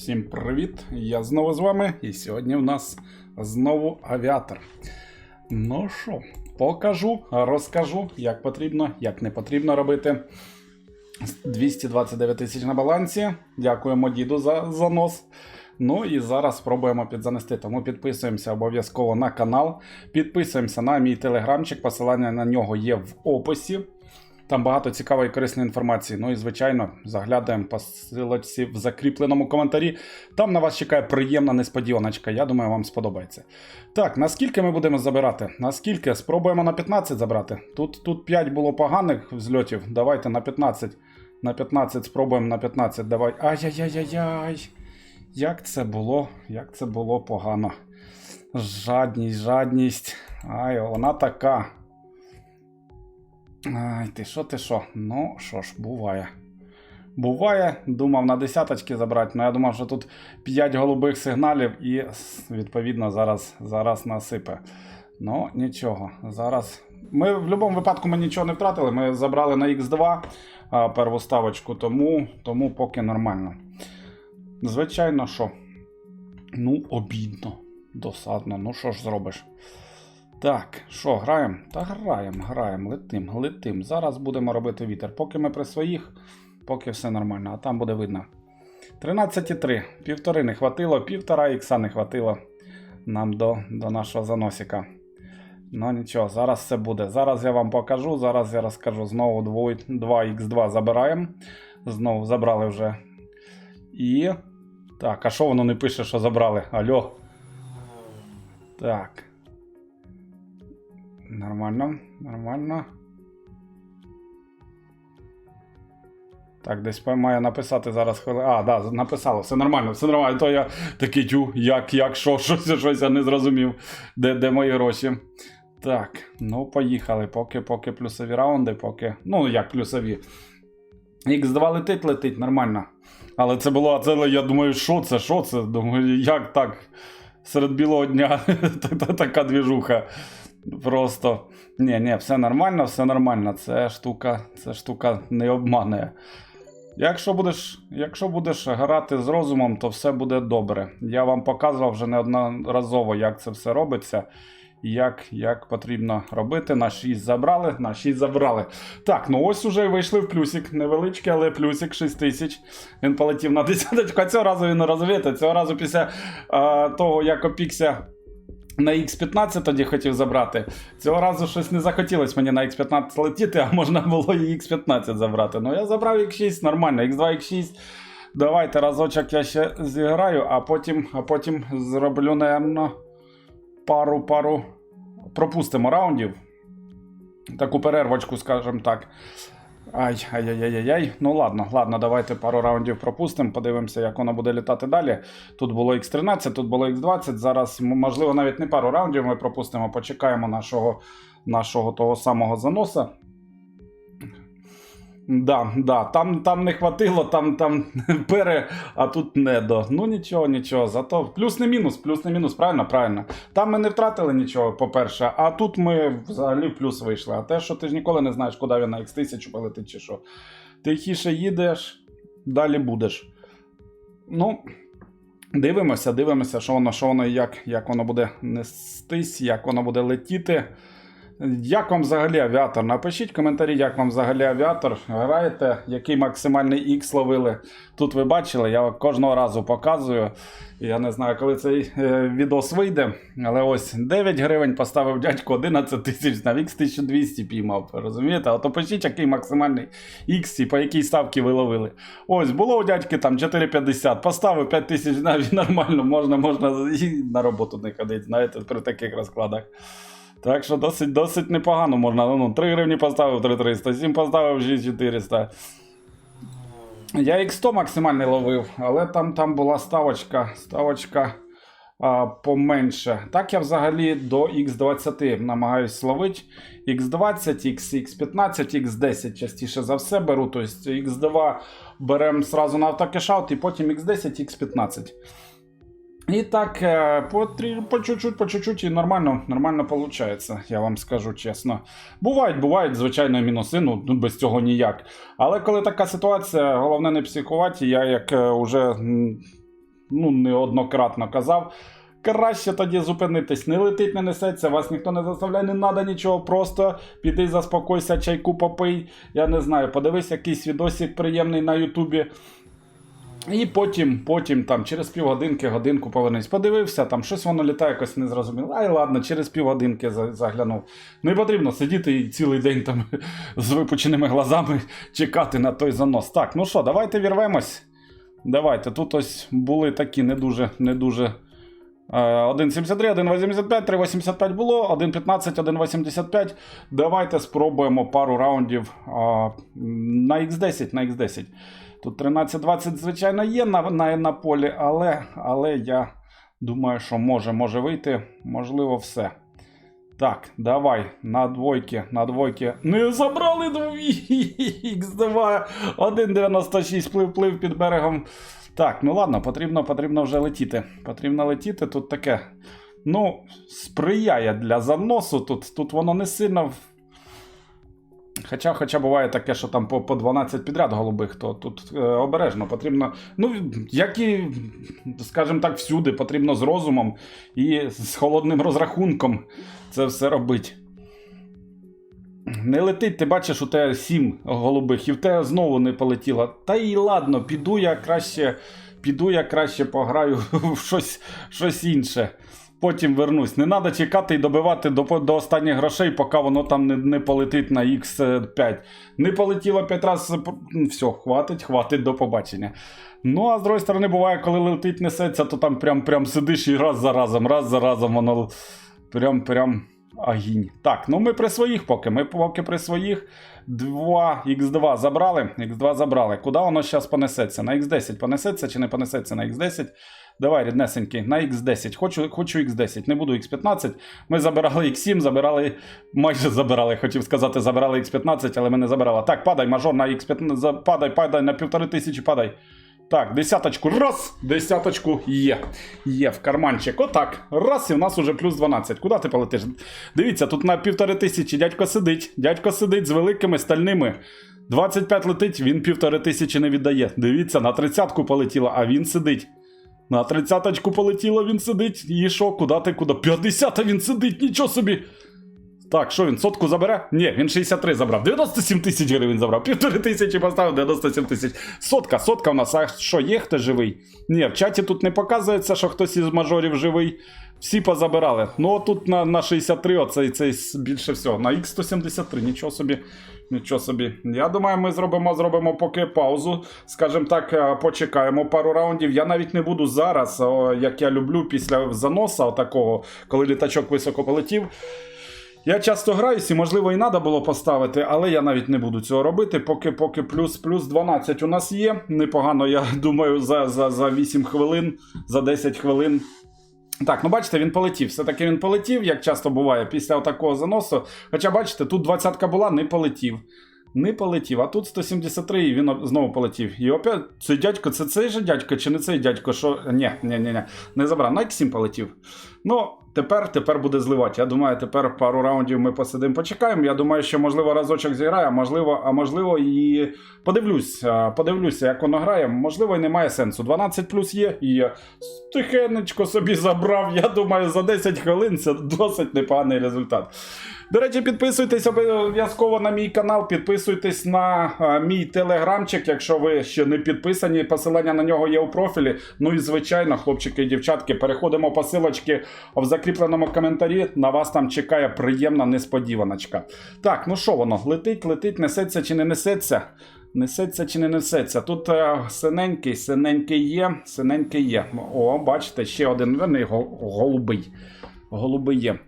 Всім привіт! Я знову з вами, і сьогодні в нас знову авіатор. Ну що, покажу, розкажу, як потрібно, як не потрібно робити. 229 тисяч на балансі. Дякуємо діду за занос. Ну і зараз спробуємо підзанести. Тому підписуємося обов'язково на канал. Підписуємося на мій телеграмчик. Посилання на нього є в описі. Там багато цікавої і корисної інформації. Ну і звичайно, заглядаємо по ссылочці в закріпленому коментарі. Там на вас чекає приємна несподіваночка. Я думаю, вам сподобається. Так, наскільки ми будемо забирати? Наскільки? Спробуємо на 15 забрати. Тут, тут 5 було поганих взльотів. Давайте на 15. На 15 спробуємо на 15. Давай. Ай-яй-яй-яй. Як це було? Як це було погано. Жадність, жадність. Ай, вона така. Ай, ти що, ти що? Ну, що ж, буває. Буває, думав на десяточки забрати, але я думав, що тут 5 голубих сигналів і відповідно зараз, зараз насипе. Ну, нічого. Зараз. Ми в будь-якому випадку ми нічого не втратили. Ми забрали на Х2 а, перву ставочку, тому, тому поки нормально. Звичайно, що. Ну, обідно, досадно. Ну що ж зробиш? Так, що, граємо? Та граємо, граємо, летим, летим. Зараз будемо робити вітер. Поки ми при своїх, поки все нормально, а там буде видно. 13,3. Півтори не хватило, півтора ікса не хватило нам до, до нашого заносика. Ну нічого, зараз все буде. Зараз я вам покажу, зараз я розкажу. Знову 2х2 забираємо. Знову забрали вже. І. Так, а що воно не пише, що забрали? Алло. Так. Нормально, нормально. Так, десь має написати зараз хвилину. А, да, написало, все нормально, все нормально. То я такий тю, як, як, що, щось, щось я не зрозумів, де, де мої гроші. Так, ну поїхали. Поки поки плюсові раунди, поки. Ну, як плюсові. Х2 летить, летить, нормально. Але це було, це, я думаю, що це, що це? Думаю, як так? Серед білого дня така двіжуха. Просто. Ні, ні, все нормально, все нормально. Це штука, це штука не обманує. Якщо будеш, якщо будеш грати з розумом, то все буде добре. Я вам показував вже неодноразово, як це все робиться. Як як потрібно робити. На 6 забрали, на 6 забрали. Так, ну ось уже вийшли в плюсик. Невеличкий, але плюсик 6 тисяч. Він полетів на десяточку. А цього разу він розумієте, цього разу після а, того, як опікся. На X15 тоді хотів забрати. Цього разу щось не захотілося мені на X15 летіти, а можна було і X15 забрати. Ну я забрав X6, нормально, X2, X6. Давайте разочок я ще зіграю, а потім а потім зроблю, напевно, пару-пару. Пропустимо раундів. Таку перервочку, скажімо так. Ай, ай-яй-яй-яй. Ну ладно, ладно, давайте пару раундів пропустимо, подивимося, як воно буде літати далі. Тут було X13, тут було X20. Зараз, можливо, навіть не пару раундів ми пропустимо, почекаємо нашого нашого того самого заноса. Да, да, там там не хватило, там там пере, а тут недо. Ну нічого, нічого. Зато плюс не мінус, плюс не мінус, правильно, правильно. Там ми не втратили нічого, по-перше, а тут ми взагалі в плюс вийшли. А те, що ти ж ніколи не знаєш, куди він на X1000 полетить чи що. Тихіше їдеш, далі будеш. Ну, дивимося, дивимося, що воно, що воно як, як воно буде нестись, як воно буде летіти. Як вам взагалі авіатор? Напишіть коментарі, як вам взагалі авіатор. Граєте, який максимальний X ловили. Тут ви бачили, я кожного разу показую. Я не знаю, коли цей е, відос вийде. Але ось 9 гривень поставив дядько 11 тисяч на X 1200 піймав. Розумієте? От опишіть, який максимальний X і по якій ставці ви ловили. Ось було у дядьки там 4,50, поставив 5 тисяч навіть нормально, можна, можна і на роботу не ходити, знаєте, при таких розкладах. Так що досить досить непогано можна. Ну, 3 гривні поставив 3300, 7 поставив 6400. Я X100 максимальний ловив, але там там була ставочка ставочка а, поменше. Так я взагалі до X20 намагаюсь ловити. X20, X15, X10 частіше за все беру. Тобто X2 беремо сразу на автокешаут і потім X10, X15. І так, е, по, по чуть-чуть, по чуть-чуть і нормально нормально виходить, я вам скажу чесно. Бувають, бувають, звичайно, мінуси, ну без цього ніяк. Але коли така ситуація, головне не психувати, я як уже ну, неоднократно казав. Краще тоді зупинитись, не летить, не несеться, вас ніхто не заставляє, не треба нічого, просто піди заспокойся, чайку попий. Я не знаю, подивись якийсь відосик приємний на Ютубі. І потім, потім там через півгодинки, годинку повернись. Подивився, там щось воно літає, якось не зрозуміло. Ай, ладно, через півгодинки заглянув. Не потрібно сидіти і цілий день там з випученими глазами чекати на той занос. Так, ну що, давайте вірвемось. Давайте. Тут ось були такі не дуже, не дуже. е, 1,73, 1,85, 3,85 було, 1,15, 1,85. Давайте спробуємо пару раундів а, на X10, на X10. Тут 13-20, звичайно, є на, на, на полі, але, але я думаю, що може, може вийти. Можливо, все. Так, давай, на двойки, на двойки. Не забрали дві Х2, 1,96 плив, плив під берегом. Так, ну ладно, потрібно, потрібно вже летіти. Потрібно летіти. Тут таке. Ну, сприяє для заносу. Тут, тут воно не сильно. Хоча, хоча буває таке, що там по, по 12 підряд голубих, то тут е, обережно потрібно. Ну, як і, скажімо так, всюди, потрібно з розумом і з холодним розрахунком це все робити. Не летить, ти бачиш, у тебе сім голубих, і в тебе знову не полетіло. Та і ладно, піду я краще, піду я краще пограю в щось, щось інше. Потім вернусь. Не треба чекати і добивати до, до останніх грошей, поки воно там не, не полетить на X5. Не полетіло 5 разів, все, хватить, хватить, до побачення. Ну, а з другої сторони, буває, коли летить несеться, то там прям, прям сидиш і раз за разом, раз за разом воно прям прям агінь. Так, ну ми при своїх поки. Ми поки при своїх 2 Х2 забрали. Х2 забрали. Куди воно зараз понесеться? На Х10 понесеться чи не понесеться на Х10? Давай, ріднесенький, на Х10. Хочу, хочу Х10, не буду Х15. Ми забирали Х7, забирали, майже забирали, хотів сказати, забирали Х15, але ми не забирали. Так, падай, мажор на Х15, падай, падай, на півтори тисячі падай. Так, десяточку, раз, десяточку є. Є в карманчик. Отак. Раз, і в нас уже плюс 12. Куди ти полетиш? Дивіться, тут на півтори тисячі дядько сидить. Дядько сидить з великими стальними. 25 летить, він півтори тисячі не віддає. Дивіться, на тридцятку полетіло, а він сидить. На тридцяточку полетіло, він сидить. І що, куди ти, куди? 50 він сидить, нічого собі. Так, що він сотку забере? Ні, він 63 забрав. 97 тисяч гривень забрав. Півтори тисячі поставив, 97 тисяч. Сотка, сотка у нас. А що, є хто живий? Ні, в чаті тут не показується, що хтось із мажорів живий. Всі позабирали. Ну, тут на, на 63, оцей цей більше всього. На Х173, нічого собі. Нічого собі. Я думаю, ми зробимо, зробимо поки паузу. Скажімо так, е, почекаємо пару раундів. Я навіть не буду зараз, як я люблю, після заноса такого, коли літачок високо полетів. Я часто граюсь і, можливо, і треба було поставити, але я навіть не буду цього робити. Поки поки плюс плюс 12 у нас є. Непогано, я думаю, за, за, за 8 хвилин, за 10 хвилин. Так, ну бачите, він полетів. Все-таки він полетів, як часто буває, після такого заносу. Хоча, бачите, тут двадцятка була, не полетів. Не полетів, а тут 173 і він знову полетів. І опять цей дядько, це цей же дядько, чи не цей дядько, що. Ні, ні, ні, ні, не забрав. На X7 полетів. Ну, тепер, тепер буде зливати. Я думаю, тепер пару раундів ми посидимо, почекаємо. Я думаю, що можливо разочок зіграє, а можливо, а можливо, і подивлюсь, подивлюся, як воно грає. Можливо, і немає сенсу. 12 плюс є, і я тихенечко собі забрав. Я думаю, за 10 хвилин це досить непоганий результат. До речі, підписуйтесь обов'язково на мій канал, підписуйтесь на мій телеграмчик, якщо ви ще не підписані. Посилання на нього є у профілі. Ну і звичайно, хлопчики і дівчатки, переходимо по силочці в закріпленому коментарі. На вас там чекає приємна несподіваночка. Так, ну що воно? Летить, летить, несеться чи не несеться? Несеться чи не несеться? Тут е, синенький, синенький є, синенький є. О, бачите, ще один верний гол- голубий. Голубий є.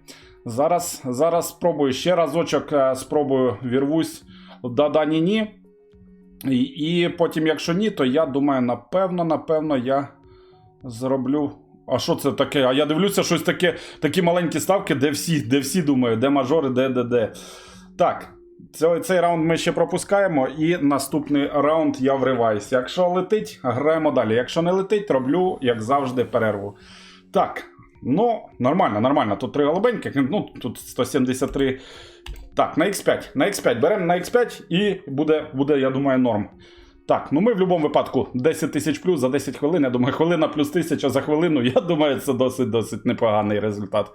Зараз, зараз спробую ще разочок, е, спробую вірвусь до дані ні. І, і потім, якщо ні, то я думаю, напевно, напевно, я зроблю. А що це таке? А я дивлюся, щось таке, такі маленькі ставки, де всі, де всі думаю, де мажори, де, де, де. Так. Цей, цей раунд ми ще пропускаємо, і наступний раунд я вриваюся. Якщо летить, граємо далі. Якщо не летить, роблю, як завжди, перерву. Так, ну, нормально, нормально. Тут три голубеньких, ну, тут 173. Так, на X5. На X5. Беремо на X5 і буде, буде, я думаю, норм. Так, ну ми в будь-якому випадку 10 тисяч плюс за 10 хвилин. Я думаю, хвилина плюс тисяча за хвилину. Я думаю, це досить досить непоганий результат.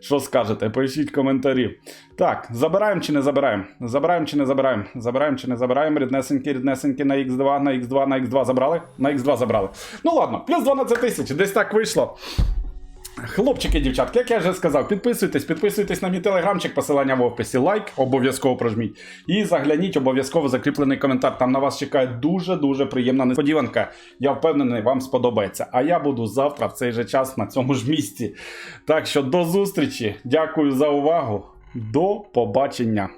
Що скажете? Пишіть коментарі. Так, забираємо чи не забираємо? Забираємо чи не забираємо? Забираємо чи не забираємо? Ріднесенькі, ріднесенькі на Х2, на Х2, на Х2 забрали? На Х2 забрали. Ну ладно, плюс 12 тисяч, десь так вийшло. Хлопчики, дівчатки, як я вже сказав, підписуйтесь, підписуйтесь на мій телеграмчик, посилання в описі, лайк, обов'язково прожміть. І загляніть обов'язково закріплений коментар. Там на вас чекає дуже-дуже приємна несподіванка. Я впевнений, вам сподобається. А я буду завтра в цей же час на цьому ж місці. Так що до зустрічі. Дякую за увагу. До побачення.